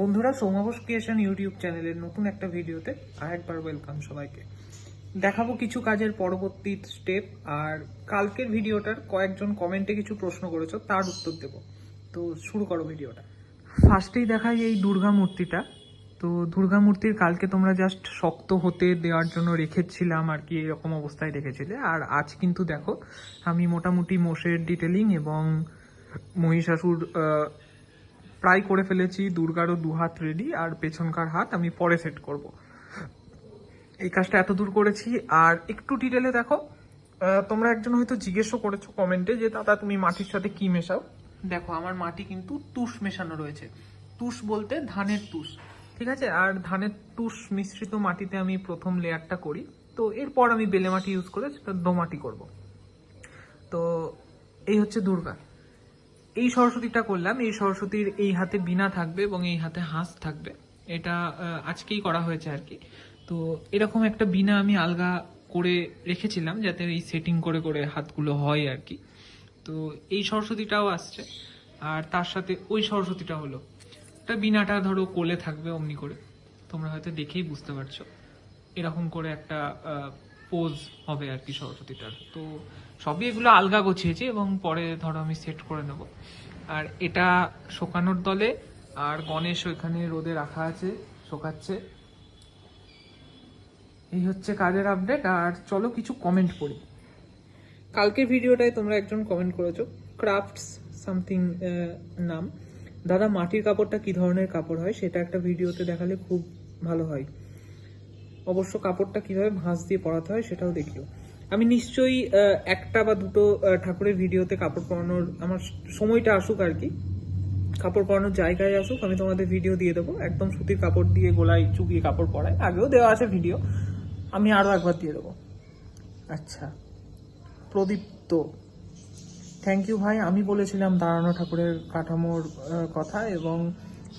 বন্ধুরা সৌমাবস creation YouTube চ্যানেলের নতুন একটা ভিডিওতে আর একবার ওয়েলকাম সবাইকে। দেখাবো কিছু কাজের পরবর্তী স্টেপ আর কালকের ভিডিওটার কয়েকজন কমেন্টে কিছু প্রশ্ন করেছ, তার উত্তর দেব। তো শুরু করো ভিডিওটা। ফার্স্টেই দেখাই এই দুর্গা মূর্তিটা। তো দুর্গা মূর্তির কালকে তোমরা জাস্ট শক্ত হতে দেওয়ার জন্য রেখেছিলাম আর কি, এরকম অবস্থায় রেখেছিলে। আর আজ কিন্তু দেখো, আমি মোটামুটি মোষের ডিটেলিং এবং মহিষাসুর প্রায় করে ফেলেছি, দুর্গারও দু হাত রেডি আর পেছনকার হাত আমি পরে সেট করব। এই কাজটা এত দূর করেছি, আর একটু ডিটেলে দেখো তোমরা একজন হয়তো জিজ্ঞেসও করেছ কমেন্টে যে, দাদা, তুমি মাটির সাথে কি মেশাও? দেখো, আমার মাটি কিন্তু তুষ মেশানো রয়েছে। তুষ বলতে ধানের তুষ, ঠিক আছে? আর ধানের তুষ মিশ্রিত মাটিতে আমি প্রথম লেয়ারটা করি, তো এরপর আমি বেলে মাটি ইউজ করে সেটা দোমাটি করব। তো এই হচ্ছে দুর্গা। এই সরস্বতীটা করলাম, এই সরস্বতীর এই হাতে বিনা থাকবে এবং এই হাতে হাঁস থাকবে। এটা আজকেই করা হয়েছে আর কি। তো এরকম একটা বিনা আমি আলগা করে রেখেছিলাম যাতে এই সেটিং করে করে হাতগুলো হয় আর কি। তো এই সরস্বতীটাও আসছে। আর তার সাথে ওই সরস্বতীটা হলো। এটা বিনাটা ধরো কোলে থাকবে অমনি করে। তোমরা হয়তো দেখেই বুঝতে পারছ। এরকম করে একটা পোজ হবে আর কি সরস্বতীটার। তো সবই এগুলো আলগা গোছিয়েছি এবং পরে ধরো আমি সেট করে নেব। আর এটা শোকানোর দলে, আর গণেশ ওইখানে রোদে রাখা আছে, শোকাচ্ছে। এই হচ্ছে কাজের আপডেট আর চলো কিছু কমেন্ট করি কালকের ভিডিওটায় তোমরা একজন কমেন্ট করেছ ক্রাফটস সামথিং নাম। দাদা, মাটির কাপড়টা কি ধরনের কাপড় হয়? সেটা একটা ভিডিওতে দেখালে খুব ভালো হয়। অবশ্য কাপড়টা কীভাবে ভাঁজ দিয়ে পরাতে হয় সেটাও দেখিও। আমি নিশ্চয়ই একটা বা দুটো ঠাকুরের ভিডিওতে কাপড় পরানোর আমার সময়টা আসুক আর কি। কাপড় পরানোর জায়গায় আসুক, আমি তোমাদের ভিডিও দিয়ে দেবো। একদম সুতির কাপড় দিয়ে গোলায় চুপিয়ে কাপড় পরায়। আগেও দেওয়া আছে ভিডিও। আমি আরও একবার দিয়ে দেবো। আচ্ছা। প্রদীপ্ত। থ্যাংক ইউ ভাই। আমি বলেছিলাম দাঁড়ানো ঠাকুরের কাঠামোর কথা এবং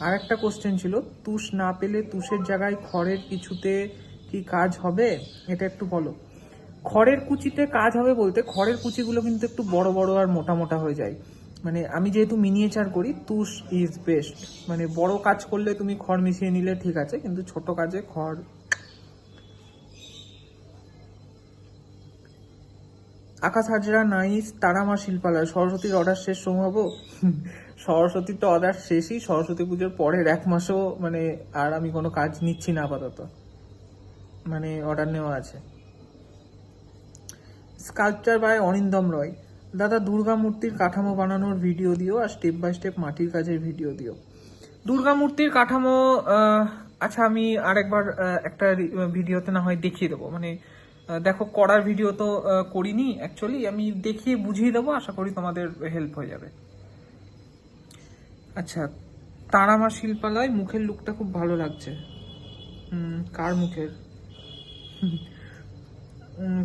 আর একটা কোশ্চেন ছিল, তুষ না পেলে তুষের জায়গায় খড়ের কিছুতে কি কাজ হবে? এটা একটু বলো। খড়ের কুচিতে কাজ হবে বলতে খড়ের কুচিগুলো কিন্তু একটু বড় বড় আর মোটা মোটা হয়ে যায়। মানে আমি যেহেতু মিনিয়েচার করি, তুষ ইজ বেস্ট মানে বড় কাজ করলে তুমি খড় মিশিয়ে নিলে ঠিক আছে, কিন্তু ছোট কাজে খড় আকাশ হাজরা, নাইস তারামা শিল্পালয়, সরস্বতীর অর্ডার শেষ সম্ভব সরস্বতীর তো অর্ডার শেষই, সরস্বতী পুজোর পরের এক মাসও মানে আর আমি কোনো কাজ নিচ্ছি না আপাতত। মানে অর্ডার নেওয়া আছে। Sculpture by Arindam Roy. দাদা দুর্গা মূর্তির কাঠামো বানানোর ভিডিও দিও আর স্টেপ বাই স্টেপ মাটির কাজের ভিডিও দিও। দুর্গা মূর্তির কাঠামো আচ্ছা আমি আরেকবার একটা ভিডিওতে না হয় দেখিয়ে দেবো। মানে দেখো করার ভিডিও তো করিনি অ্যাকচুয়ালি আমি দেখিয়ে বুঝিয়ে দেবো, আশা করি তোমাদের হেল্প হয়ে যাবে। আচ্ছা তারামা শিল্পালয়, মুখের লুকটা খুব ভালো লাগছে। কার মুখের?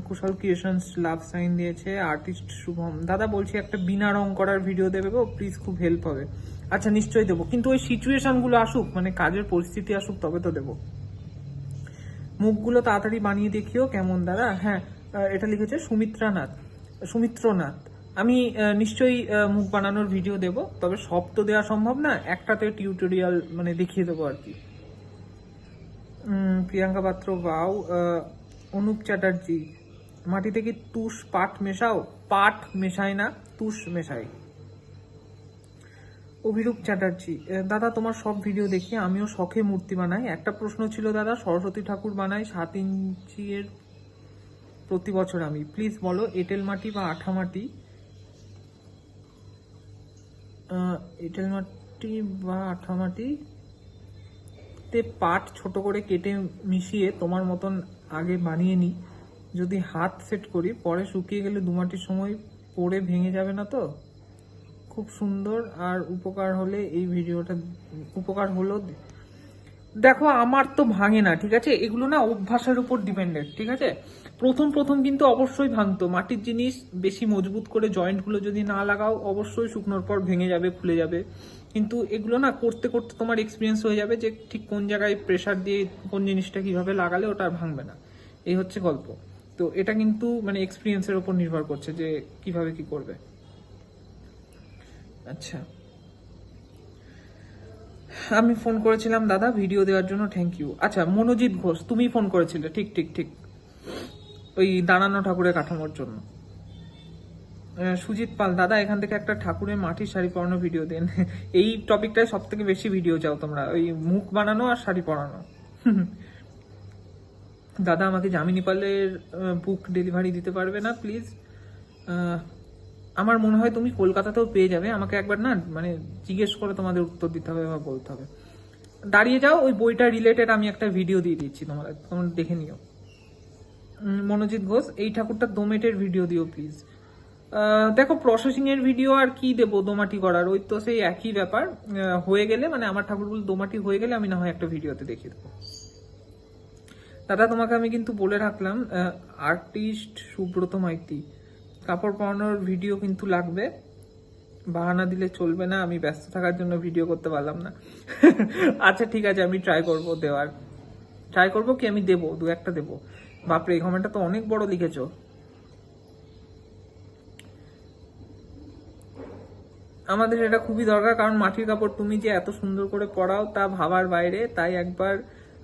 কুশল ক্রিয়েশনস লাভ সাইন দিয়েছে, আর্টিস্ট শুভম। দাদা বলছি একটা বিনা রং করার ভিডিও দেবে গো প্লিজ খুব হেল্প হবে। আচ্ছা নিশ্চয়ই দেবো। কিন্তু ওই সিচুয়েশনগুলো আসুক মানে কাজের পরিস্থিতি আসুক, তবে তো দেবো। মুখগুলো তাড়াতাড়ি বানিয়ে দেখিও কেমন, দাদা। হ্যাঁ এটা লিখেছে সুমিত্রানাথ, সুমিত্রনাথ। আমি নিশ্চয়ই মুখ বানানোর ভিডিও দেব, তবে সব তো দেওয়া সম্ভব না, একটাতে টিউটোরিয়াল মানে দেখিয়ে দেবো আর কি। প্রিয়াঙ্কা পাত্র বাউ অনুপ চ্যাটার্জি মাটিতে কি তুষ পাট মেশাও? পাট মেশাই না, তুষ মেশাই অভিরূপ চ্যাটার্জি দাদা, তোমার সব ভিডিও দেখি, আমিও শখে মূর্তি বানাই। একটা প্রশ্ন ছিল, দাদা, সরস্বতী ঠাকুর বানাই সাত ইঞ্চি এর প্রতি বছর আমি। প্লিজ বলো, এঁটেল মাটি বা আঠা মাটি? এঁটেল মাটি বা আঠা মাটি? তে পাট ছোট করে কেটে মিশিয়ে তোমার মতন আগে বানিয়ে নিই যদি হাত সেট করি, পরে শুকিয়ে গেলে দুমাটির সময় পরে ভেঙে যাবে না তো? খুব সুন্দর আর উপকার হলে এই ভিডিওটা, উপকার হলো দেখো, আমার তো ভাঙে না, ঠিক আছে? এগুলো না অভ্যাসের উপর ডিপেন্ডেন্ট ঠিক আছে? প্রথম প্রথম কিন্তু অবশ্যই ভাঙতো। মাটির জিনিস বেশি মজবুত করে জয়েন্টগুলো যদি না লাগাও, অবশ্যই শুকনোর পর ভেঙে যাবে খুলে যাবে। কিন্তু এগুলো না করতে করতে তোমার এক্সপিরিয়েন্স হয়ে যাবে যে ঠিক কোন জায়গায় প্রেশার দিয়ে কোন জিনিসটা কীভাবে লাগালে ওটা আর ভাঙবে না। এই হচ্ছে গল্প। তো এটা কিন্তু মানে এক্সপিরিয়েন্সের উপর নির্ভর করছে যে কীভাবে কি করবে। আচ্ছা। আমি ফোন করেছিলাম, দাদা ভিডিও দেওয়ার জন্য থ্যাংক ইউ আচ্ছা মনোজিৎ ঘোষ, তুমি ফোন করেছিলে। ঠিক ঠিক ঠিক। ওই দাঁড়ানো ঠাকুরের কাঠামোর জন্য। সুজিত পাল, দাদা, এখান থেকে একটা ঠাকুরের মাটির শাড়ি পরানো ভিডিও দেন। এই টপিকটায় সব থেকে বেশি ভিডিও চাও তোমরা। ওই মুখ বানানো আর শাড়ি পরানো। দাদা, আমাকে জামিনী পালের বুক ডেলিভারি দিতে পারবে না প্লিজ আমার মনে হয় তুমি কলকাতাতেও পেয়ে যাবে। আমাকে একবার না মানে জিজ্ঞেস করে তোমাদের উত্তর দিতে হবে বা বলতে হবে। দাঁড়িয়ে যাও, ওই বইটা রিলেটেড আমি একটা ভিডিও দিয়ে দিচ্ছি তোমরা। তোমরা দেখে নিও। মনোজিৎ ঘোষ, এই ঠাকুরটা দোমেটের ভিডিও দিও প্লিজ দেখো প্রসেসিং এর ভিডিও আর কি দেবো দোমাটি করার? ওই তো সেই একই ব্যাপার। হয়ে গেলে মানে আমার ঠাকুরগুলো দোমাটি হয়ে গেলে আমি না হয় একটা ভিডিওতে দেখিয়ে দেবো। দাদা, তোমাকে আমি কিন্তু বলে রাখলাম আর্টিস্ট সুব্রত মাইতি। কাপড় পরানোর ভিডিও কিন্তু লাগবে। বাহানা দিলে চলবে না, আমি ব্যস্ত থাকার জন্য ভিডিও করতে পারলাম না। আচ্ছা ঠিক আছে, আমি ট্রাই করব দেওয়ার। ট্রাই করব কি আমি দেবো? দু একটা দেবো। বাপরে, এই কমেন্টটা তো অনেক বড় লিখেছো। আমাদের এটা খুবই দরকার, কারণ মাটির কাপড় তুমি যে এত সুন্দর করে পড়াও তা ভাবার বাইরে, তাই একবার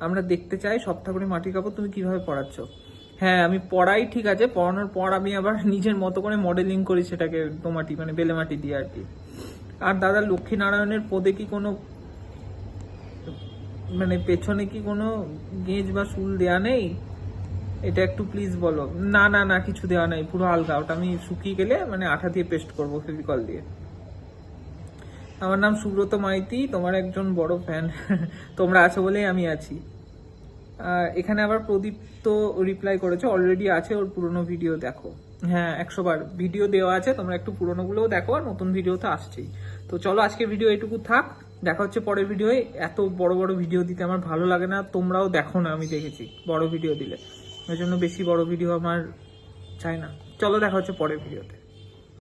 আমরা দেখতে চাই সব ঠাকুরের মাটির কাপড় তুমি কীভাবে পড়াচ্ছ হ্যাঁ আমি পড়াই ঠিক আছে পড়ানোর পর আমি আবার নিজের মতো করে মডেলিং করি সেটাকে দোমাটি মানে বেলে মাটি দিয়ে আর কি। আর দাদা লক্ষ্মীনারায়ণের পদে কি কোনো মানে পেছনে কি কোনো গেজ বা শুল দেয়া নেই? এটা একটু প্লিজ বলো। না না না, কিছু দেওয়া নেই, পুরো আলগা। ওটা আমি শুকিয়ে গেলে মানে আঠা দিয়ে পেস্ট করব ফেভিকল দিয়ে। আমার নাম সুব্রত মাইতি, তোমার একজন বড় ফ্যান তোমরা আছো বলেই আমি আছি। এখানে আবার প্রদীপ তো রিপ্লাই করেছে অলরেডি আছে ওর পুরনো ভিডিও দেখো। হ্যাঁ একশো বার ভিডিও দেওয়া আছে, তোমরা একটু পুরোনোগুলোও দেখো আর নতুন ভিডিও তো আসছেই। তো চলো আজকে ভিডিও এটুকু থাক। দেখা হচ্ছে পরের ভিডিওয়ে। এত বড় বড় ভিডিও দিতে আমার ভালো লাগে না, তোমরাও দেখো না, আমি দেখেছি। বড় ভিডিও দিলে। ওই জন্য বেশি বড় ভিডিও আমার চাই না। চলো দেখা হচ্ছে পরের ভিডিওতে।